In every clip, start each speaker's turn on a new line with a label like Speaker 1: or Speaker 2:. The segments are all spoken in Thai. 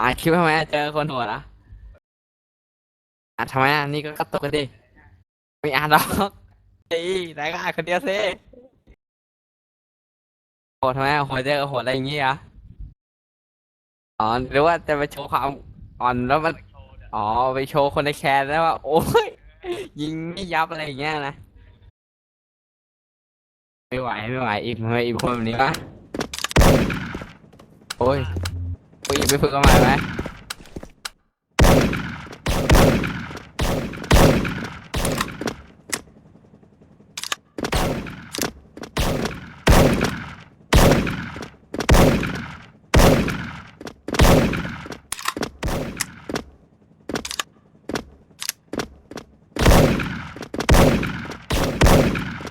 Speaker 1: อะคิดว่าทำไมเจอคนโหดอะอะทำไมอะนี่ก็กระตุกกันดิไม่อ่านหรอกเฮ้ยไหนก็อ่านคนเดียวสิโหดทำไมอะโหดเจอโหดอะไรอย่างงี้อะอ๋อหรือว่าจะไปโชว์ความอ่อนแล้วมัน อ๋อไปโชว์คนในแคนแล้วว่า โอ้ยยิงไม่ยับอะไรอย่างเงี้ยนะไม่ไหวไม่ไหวอีกทำไมอีกคนแบบนี้วะโอ้ย โอ้ยอีกไปฝึกกันใหม่ไหม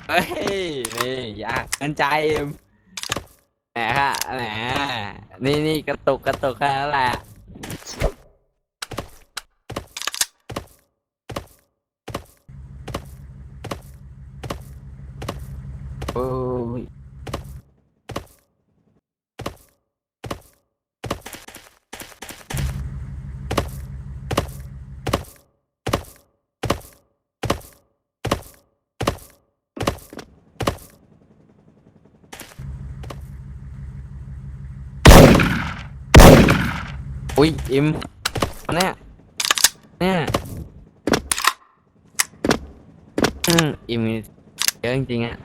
Speaker 1: เฮ้ยนี่ยากเงินใจ แหมค่ะแหมนี่นี่กระตุกกระตุกแค่นั้นแหละโอ้ย อุ้ยอิมเนี่ยเนี่ยอืมอิมเยอะจริงๆอะ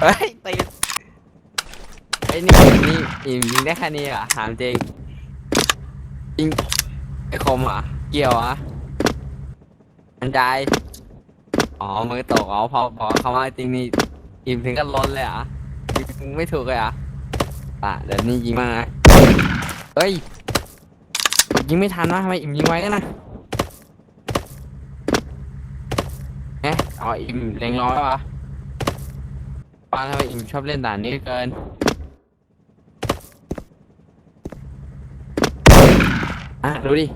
Speaker 1: เฮ้ยตีไอ้นี่นี่อิมยิงได้แค่นี้เหรอถามจริงยิงไอ้คมอะ เกี่ยวอะมันใจอ๋อมือตกอ๋อพอพอคำว่าจริงนี่อิมถึงก็ล้นเลยอะยิงไม่ถูกเลยอะป่ะเดี๋ยวนี้ยิงมาเฮ้ยยิงไม่ทันวะทำไมอิมยิงไว้กันนะเอ๊ะอ๋ออิมเล็งร้อยวะ ปาทำไมอิมชอบเล่นด่านนี้เกิน อะ ดูดิ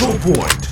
Speaker 2: Natural point.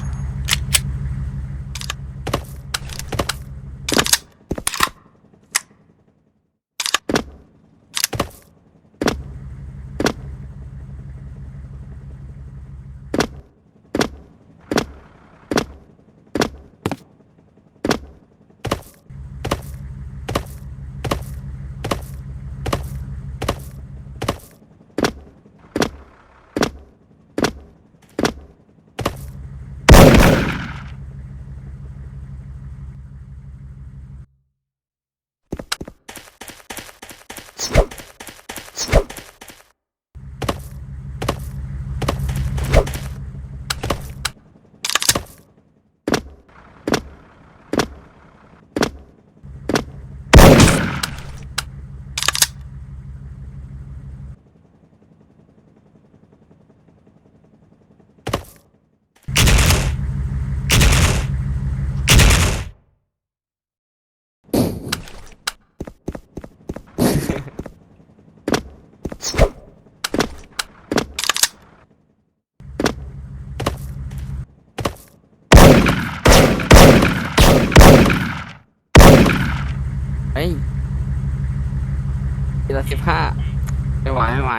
Speaker 1: ทีละสิบห้าไม่ไหวไม่ไหว